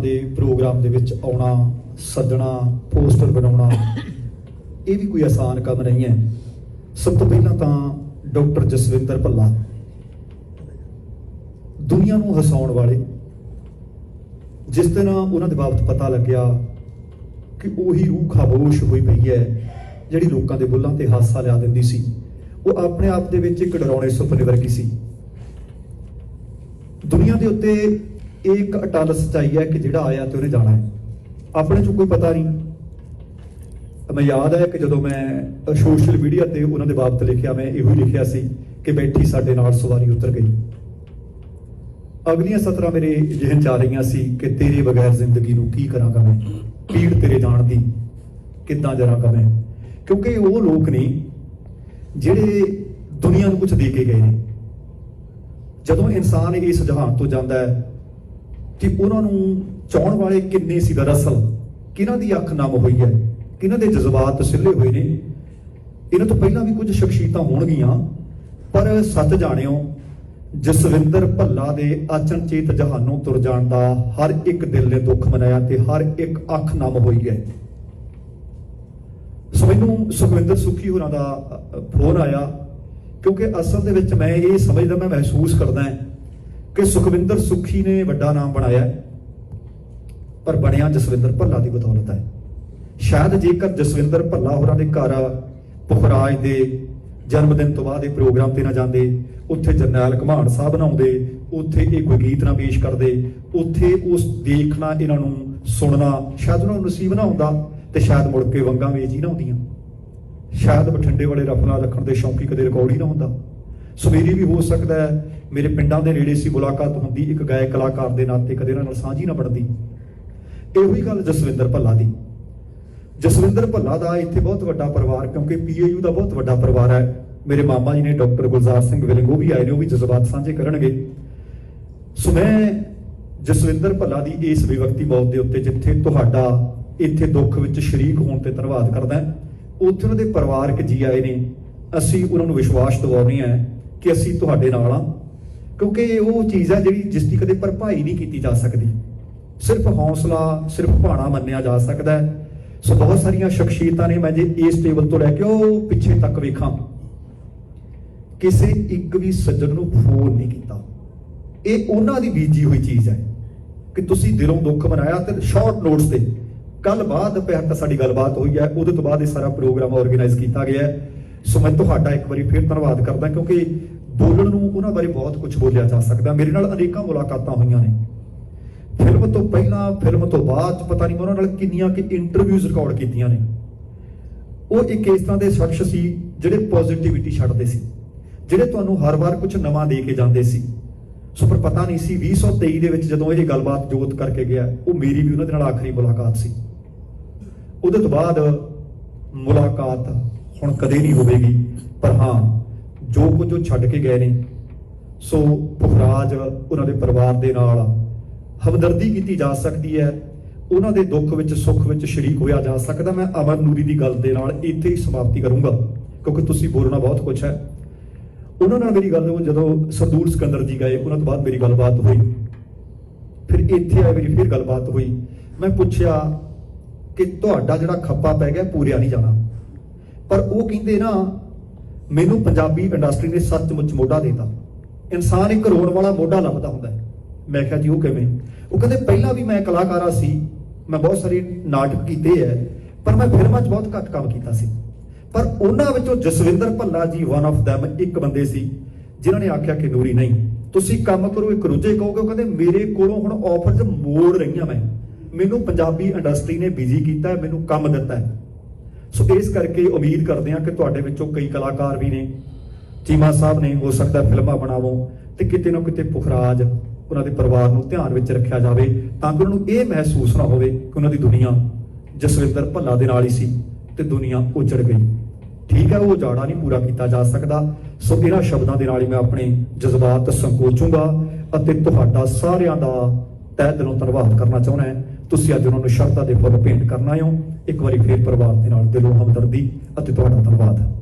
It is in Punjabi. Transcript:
ਦੇ ਪ੍ਰੋਗਰਾਮ ਦੇ ਵਿੱਚ ਆਉਣਾ ਸੱਦਣਾ ਪੋਸਟਰ ਬਣਾਉਣਾ, ਇਹ ਵੀ ਕੋਈ ਆਸਾਨ ਕੰਮ ਨਹੀਂ ਹੈ। ਸਭ ਤੋਂ ਪਹਿਲਾਂ ਤਾਂ ਡਾਕਟਰ ਜਸਵਿੰਦਰ ਭੱਲਾ, ਦੁਨੀਆ ਨੂੰ ਹਸਾਉਣ ਵਾਲੇ। ਜਿਸ ਦਿਨ ਉਹਨਾਂ ਦੇ ਬਾਬਤ ਪਤਾ ਲੱਗਿਆ ਕਿ ਉਹੀ ਰੂਹ ਖਾਮੋਸ਼ ਹੋਈ ਪਈ ਹੈ, ਜਿਹੜੀ ਲੋਕਾਂ ਦੇ ਬੁੱਲਾਂ ਤੇ ਹਾਸਾ ਲਿਆ ਦਿੰਦੀ ਸੀ। ਉਹ ਆਪਣੇ ਆਪ ਦੇ ਵਿੱਚ ਇੱਕ ਡਰਾਉਣੇ ਸੁਪਨੇ ਵਰਗੀ ਸੀ। ਦੁਨੀਆ ਦੇ ਉੱਤੇ ਇਹ ਇੱਕ ਅਟਲ ਸੱਚਾਈ ਹੈ ਕਿ ਜਿਹੜਾ ਆਇਆ ਤੇ ਉਹਨੇ ਜਾਣਾ ਹੈ। ਆਪਣੇ 'ਚੋਂ ਕੋਈ ਪਤਾ ਨਹੀਂ। ਮੈਂ ਯਾਦ ਹੈ ਕਿ ਜਦੋਂ ਮੈਂ ਸੋਸ਼ਲ ਮੀਡੀਆ ਤੇ ਉਹਨਾਂ ਦੇ ਬਾਬਤ ਲਿਖਿਆ, ਮੈਂ ਇਹੋ ਹੀ ਲਿਖਿਆ ਸੀ ਕਿ ਬੈਠੀ ਸਾਡੇ ਨਾਲ ਸਵਾਰੀ ਉਤਰ ਗਈ। ਅਗਲੀਆਂ ਸਤਰਾਂ ਮੇਰੇ ਜਿਹਨ ਚ ਆ ਰਹੀਆਂ ਸੀ ਕਿ ਤੇਰੇ ਬਗੈਰ ਜ਼ਿੰਦਗੀ ਨੂੰ ਕੀ ਕਰਾਂਗਾ ਮੈਂ ਪੀੜ ਤੇਰੇ ਜਾਣ ਦੀ ਕਿੱਦਾਂ ਜਰਾਂਗਾ ਮੈਂ ਕਿਉਂਕਿ ਉਹ ਲੋਕ ਨੇ ਜਿਹੜੇ ਦੁਨੀਆ ਨੂੰ ਕੁਝ ਦੇ ਕੇ ਗਏ ਨੇ। ਜਦੋਂ ਇਨਸਾਨ ਇਸ ਜਹਾਨ ਤੋਂ ਜਾਂਦਾ ਹੈ ਕਿ ਉਹਨਾਂ ਨੂੰ ਚਾਹਣ ਵਾਲੇ ਕਿੰਨੇ ਸੀ ਦਰਅਸਲ ਕਿਹਨਾਂ ਦੀ ਅੱਖ ਨਮ ਹੋਈ ਹੈ? ਕਿਹਨਾਂ ਦੇ ਜਜ਼ਬਾਤ ਸਿੱਲੇ ਹੋਏ ਨੇ? ਇਹਨਾਂ ਤੋਂ ਪਹਿਲਾਂ ਵੀ ਕੁਝ ਸ਼ਖਸੀਅਤਾਂ ਹੋਣਗੀਆਂ, ਪਰ ਸੱਚ ਜਾਣਿਓ, ਜਸਵਿੰਦਰ ਭੱਲਾ ਦੇ ਅਚਨਚੇਤ ਜਹਾਨੋਂ ਤੁਰ ਜਾਣ ਦਾ ਹਰ ਇੱਕ ਦਿਲ ਨੇ ਦੁੱਖ ਮਨਾਇਆ ਤੇ ਹਰ ਇੱਕ ਅੱਖ ਨਮ ਹੋਈ ਹੈ। ਸੋ ਮੈਨੂੰ ਸੁਖਵਿੰਦਰ ਸੁਖੀ ਹੋਰਾਂ ਦਾ ਫੋਨ ਆਇਆ, ਕਿਉਂਕਿ ਅਸਲ ਦੇ ਵਿੱਚ ਮੈਂ ਇਹ ਸਮਝਦਾ, ਮੈਂ ਮਹਿਸੂਸ ਕਰਦਾ ਹਾਂ ਕਿ ਸੁਖਵਿੰਦਰ ਸੁਖੀ ਨੇ ਵੱਡਾ ਨਾਮ ਬਣਾਇਆ ਪਰ ਬਣਿਆ ਜਸਵਿੰਦਰ ਭੱਲਾ ਦੀ ਬਦੌਲਤ ਹੈ। ਸ਼ਾਇਦ ਜੇਕਰ ਜਸਵਿੰਦਰ ਭੱਲਾ ਹੋਰਾਂ ਦੇ ਘਰ ਪੁਖਰਾਜ ਦੇ ਜਨਮ ਦਿਨ ਤੋਂ ਬਾਅਦ ਇਹ ਪ੍ਰੋਗਰਾਮ ਤੇ ਨਾ ਜਾਂਦੇ, ਉੱਥੇ ਜਰਨੈਲ ਘਮਾਣ ਸਾਹਿਬ ਨਾ ਆਉਂਦੇ ਉੱਥੇ ਇਹ ਕੋਈ ਗੀਤ ਨਾ ਪੇਸ਼ ਕਰਦੇ, ਉੱਥੇ ਉਸ ਦੇਖਣਾ, ਇਹਨਾਂ ਨੂੰ ਸੁਣਨਾ, ਸ਼ਾਇਦ ਉਹਨਾਂ ਨੂੰ ਨਸੀਬ ਨਾ ਹੁੰਦਾ ਤੇ ਸ਼ਾਇਦ ਮੁੜ ਕੇ ਵੰਗਾਂ ਵੇਚ ਹੀ ਨਾ ਹੁੰਦੀਆਂ। ਸ਼ਾਇਦ ਬਠਿੰਡੇ ਵਾਲੇ ਰਫਲਾ ਰੱਖਣ ਦੇ ਸ਼ੌਂਕੀ ਕਦੇ ਰਿਕਾਰਡ ਹੀ ਨਾ ਹੁੰਦਾ। ਸਵੇਰੀ ਵੀ ਹੋ ਸਕਦਾ ਹੈ ਮੇਰੇ ਪਿੰਡਾਂ ਦੇ ਨੇੜੇ ਸੀ ਮੁਲਾਕਾਤ ਹੁੰਦੀ ਇੱਕ ਗਾਇਕ ਕਲਾਕਾਰ ਦੇ ਨਾਤੇ ਕਦੇ ਉਹਨਾਂ ਨਾਲ ਸਾਂਝੀ ਨਾ ਬਣਦੀ। ਇਹੋ ਹੀ ਗੱਲ ਜਸਵਿੰਦਰ ਭੱਲਾ ਦੀ। ਜਸਵਿੰਦਰ ਭੱਲਾ ਦਾ ਇੱਥੇ ਬਹੁਤ ਵੱਡਾ ਪਰਿਵਾਰ, ਕਿਉਂਕਿ ਪੀਏਯੂ ਦਾ ਬਹੁਤ ਵੱਡਾ ਪਰਿਵਾਰ ਹੈ। ਮੇਰੇ ਮਾਮਾ ਜੀ ਨੇ ਡਾਕਟਰ ਗੁਲਜ਼ਾਰ ਸਿੰਘ ਵਿਲਿੰਗ ਉਹ ਵੀ ਆਏ ਨੇ, ਉਹ ਵੀ ਜਜ਼ਬਾਤ ਸਾਂਝੇ ਕਰਨਗੇ। ਸੋ ਮੈਂ ਜਸਵਿੰਦਰ ਭੱਲਾ ਦੀ ਇਸ ਵਿਵਕਤੀ ਮੌਤ ਦੇ ਉੱਤੇ ਜਿੱਥੇ ਤੁਹਾਡਾ ਇੱਥੇ ਦੁੱਖ ਵਿੱਚ ਸ਼ਰੀਕ ਹੋਣ ਤੇ ਧੰਨਵਾਦ ਕਰਦਾ ਉੱਥੇ ਉਹਨਾਂ ਦੇ ਪਰਿਵਾਰਕ ਜੀ ਆਏ ਨੇ। ਅਸੀਂ ਉਹਨਾਂ ਨੂੰ ਵਿਸ਼ਵਾਸ ਦਿਵਾਉਂਦੇ ਹਾਂ ਕਿ ਅਸੀਂ ਤੁਹਾਡੇ ਨਾਲ ਆ ਕਿਉਂਕਿ ਉਹ ਚੀਜ਼ ਹੈ ਜਿਹੜੀ ਜਿਸ ਦੀ ਕਦੇ ਭਰਪਾਈ ਨਹੀਂ ਕੀਤੀ ਜਾ ਸਕਦੀ। ਸਿਰਫ ਹੌਸਲਾ, ਸਿਰਫ ਭਾਣਾ ਮੰਨਿਆ ਜਾ ਸਕਦਾ ਹੈ। ਸੋ ਬਹੁਤ ਸਾਰੀਆਂ ਸ਼ਖਸੀਅਤਾਂ ਨੇ ਮੈਂ ਜੇ ਇਸ ਟੇਬਲ ਤੋਂ ਲੈ ਕੇ ਉਹ ਪਿੱਛੇ ਤੱਕ ਵੇਖਾਂ। ਕਿਸੇ ਇੱਕ ਵੀ ਸੱਜਣ ਨੂੰ ਫੋਨ ਨਹੀਂ ਕੀਤਾ। ਇਹ ਉਹਨਾਂ ਦੀ ਬੀਜੀ ਹੋਈ ਚੀਜ਼ ਹੈ ਕਿ ਤੁਸੀਂ ਦਿਲੋਂ ਦੁੱਖ ਮਨਾਇਆ ਤੇ ਸ਼ਾਰਟ ਨੋਟਸ ਤੇ ਕੱਲ ਬਾਅਦ ਦੁਪਹਿਰ ਤੱਕ ਸਾਡੀ ਗੱਲਬਾਤ ਹੋਈ ਹੈ, ਉਹਦੇ ਤੋਂ ਬਾਅਦ ਇਹ ਸਾਰਾ ਪ੍ਰੋਗਰਾਮ ਆਰਗੇਨਾਈਜ਼ ਕੀਤਾ ਗਿਆ ਹੈ। ਸੋ ਮੈਂ ਤੁਹਾਡਾ ਇੱਕ ਵਾਰੀ ਫਿਰ ਧੰਨਵਾਦ ਕਰਦਾ ਕਿਉਂਕਿ ਬੋਲਣ ਨੂੰ ਉਹਨਾਂ ਬਾਰੇ ਬਹੁਤ ਕੁਝ ਬੋਲਿਆ ਜਾ ਸਕਦਾ। ਮੇਰੇ ਨਾਲ ਅਨੇਕਾਂ ਮੁਲਾਕਾਤਾਂ ਹੋਈਆਂ ਨੇ। ਫਿਲਮ ਤੋਂ ਪਹਿਲਾਂ, ਫਿਲਮ ਤੋਂ ਬਾਅਦ 'ਚ ਪਤਾ ਨਹੀਂ ਉਹਨਾਂ ਨਾਲ ਕਿੰਨੀਆਂ ਕਿ ਇੰਟਰਵਿਊਜ਼ ਰਿਕਾਰਡ ਕੀਤੀਆਂ ਨੇ। ਉਹ ਇੱਕ ਇਸ ਤਰ੍ਹਾਂ ਦੇ ਸ਼ਖਸ ਸੀ ਜਿਹੜੇ ਪੋਜ਼ਿਟਿਵਿਟੀ ਛੱਡਦੇ ਸੀ, ਜਿਹੜੇ ਤੁਹਾਨੂੰ ਹਰ ਵਾਰ ਕੁਝ ਨਵਾਂ ਦੇ ਕੇ ਜਾਂਦੇ ਸੀ। ਸੋ ਪਰ ਪਤਾ ਨਹੀਂ ਸੀ 2023 ਦੇ ਵਿੱਚ ਜਦੋਂ ਇਹ ਗੱਲਬਾਤ ਜੋਤ ਕਰਕੇ ਗਿਆ, ਉਹ ਮੇਰੀ ਵੀ ਉਹਨਾਂ ਦੇ ਨਾਲ ਆਖਰੀ ਮੁਲਾਕਾਤ ਸੀ। ਉਹਦੇ ਤੋਂ ਬਾਅਦ ਮੁਲਾਕਾਤ ਹੁਣ ਕਦੇ ਨਹੀਂ ਹੋਵੇਗੀ, ਪਰ ਹਾਂ ਜੋ ਕੁਝ ਉਹ ਛੱਡ ਕੇ ਗਏ ਨੇ, ਸੋ ਪੁਖਰਾਜ ਉਹਨਾਂ ਦੇ ਪਰਿਵਾਰ ਦੇ ਨਾਲ ਹਮਦਰਦੀ ਕੀਤੀ ਜਾ ਸਕਦੀ ਹੈ। ਉਹਨਾਂ ਦੇ ਦੁੱਖ ਵਿੱਚ, ਸੁੱਖ ਵਿੱਚ ਸ਼ਰੀਕ ਹੋਇਆ ਜਾ ਸਕਦਾ। ਮੈਂ ਅਮਰ ਨੂਰੀ ਦੀ ਗੱਲ ਦੇ ਨਾਲ ਇੱਥੇ ਹੀ ਸਮਾਪਤੀ ਕਰੂੰਗਾ, ਕਿਉਂਕਿ ਤੁਸੀਂ ਬੋਲਣਾ ਬਹੁਤ ਕੁਝ ਹੈ। ਉਹਨਾਂ ਨਾਲ ਮੇਰੀ ਗੱਲ ਉਹ ਜਦੋਂ ਸਰਦੂਲ ਸਿਕੰਦਰ ਜੀ ਗਏ, ਉਹਨਾਂ ਤੋਂ ਬਾਅਦ ਮੇਰੀ ਗੱਲਬਾਤ ਹੋਈ। ਫਿਰ ਇੱਥੇ ਆਏ ਮੇਰੀ ਫਿਰ ਗੱਲਬਾਤ ਹੋਈ। ਮੈਂ ਪੁੱਛਿਆ ਕਿ ਤੁਹਾਡਾ ਜਿਹੜਾ ਖੱਪਾ ਪੈ ਗਿਆ, ਪੂਰਿਆ ਨਹੀਂ ਜਾਣਾ। ਪਰ ਉਹ ਕਹਿੰਦੇ ਨਾ ਮੈਨੂੰ ਪੰਜਾਬੀ ਇੰਡਸਟਰੀ ਨੇ ਸੱਚਮੁੱਚ ਮੋਢਾ ਦੇਤਾ। ਇਨਸਾਨ ਇੱਕ ਰੋਣ ਵਾਲਾ ਮੋਢਾ ਲੱਭਦਾ ਹੁੰਦਾ ਮੈਂ ਕਿਹਾ, ਜੀ, ਉਹ ਕਿਵੇਂ? ਉਹ ਕਹਿੰਦੇ, ਪਹਿਲਾਂ ਵੀ ਮੈਂ ਕਲਾਕਾਰਾ ਸੀ। ਮੈਂ ਬਹੁਤ ਸਾਰੇ ਨਾਟਕ ਕੀਤੇ ਐ, ਪਰ ਮੈਂ ਫਿਲਮਾਂ 'ਚ ਬਹੁਤ ਘੱਟ ਕੰਮ ਕੀਤਾ ਸੀ। ਪਰ ਉਹਨਾਂ ਵਿੱਚੋਂ ਜਸਵਿੰਦਰ ਭੱਲਾ ਜੀ ਵਨ ਆਫ them ਇੱਕ ਬੰਦੇ ਸੀ, ਜਿਨ੍ਹਾਂ ਨੇ ਆਖਿਆ ਕਿ, ਨੂਰੀ, ਨਹੀਂ, ਤੁਸੀਂ ਕੰਮ ਕਰੋ, ਇੱਕ ਰੁਝੇ ਕਹੋਗੇ। ਉਹ ਕਹਿੰਦੇ, ਮੇਰੇ ਕੋਲੋਂ ਹੁਣ ਆਫਰਸ ਮੋੜ ਰਹੀਆਂ ਮੈਂ। ਮੈਨੂੰ ਪੰਜਾਬੀ ਇੰਡਸਟਰੀ ਨੇ ਬਿਜ਼ੀ ਕੀਤਾ ਮੈਨੂੰ ਕੰਮ ਦਿੱਤਾ ਹੈ। ਸੋ ਇਸ ਕਰਕੇ ਉਮੀਦ ਕਰਦੇ ਹਾਂ ਕਿ ਤੁਹਾਡੇ ਵਿੱਚੋਂ ਕਈ ਕਲਾਕਾਰ ਵੀ ਨੇ, ਚੀਮਾ ਸਾਹਿਬ ਨੇ, ਹੋ ਸਕਦਾ ਫਿਲਮਾਂ ਬਣਾਵੋ ਤੇ ਕਿਤੇ ਨਾ ਕਿਤੇ ਪੁਖਰਾਜ ਉਹਨਾਂ ਦੇ ਪਰਿਵਾਰ ਨੂੰ ਧਿਆਨ ਵਿੱਚ ਰੱਖਿਆ ਜਾਵੇ ਤਾਂ ਕਿ ਉਹਨਾਂ ਨੂੰ ਇਹ ਮਹਿਸੂਸ ਨਾ ਹੋਵੇ ਕਿ ਉਹਨਾਂ ਦੀ ਦੁਨੀਆ ਜਸਵਿੰਦਰ ਭੱਲਾ ਦੇ ਨਾਲ ਹੀ ਸੀ ਤੇ ਦੁਨੀਆ ਉਜੜ ਗਈ। ਠੀਕ ਹੈ, ਉਹ ਜਾੜਾ ਨਹੀਂ ਪੂਰਾ ਕੀਤਾ ਜਾ ਸਕਦਾ। ਸੋ ਇਹਨਾਂ ਸ਼ਬਦਾਂ ਦੇ ਨਾਲ ਹੀ ਮੈਂ ਆਪਣੇ ਜਜ਼ਬਾਤ ਸੰਕੋਚੂੰਗਾ ਅਤੇ ਤੁਹਾਡਾ ਸਾਰਿਆਂ ਦਾ ਤਹਿ ਦਿਲੋਂ ਧੰਨਵਾਦ ਕਰਨਾ ਚਾਹੁੰਦਾ ਹਾਂ। ਤੁਸੀਂ ਅੱਜ ਉਹਨਾਂ ਨੂੰ ਸ਼ਰਧਾ ਦੇ ਫੁੱਲ ਭੇਂਟ ਕਰਨਾ ਹੋ। ਇੱਕ ਵਾਰੀ ਫੇਰ ਪਰਿਵਾਰ ਦੇ ਨਾਲ ਦਿਲੋਂ ਹਮਦਰਦੀ ਅਤੇ ਤੁਹਾਡਾ ਧੰਨਵਾਦ।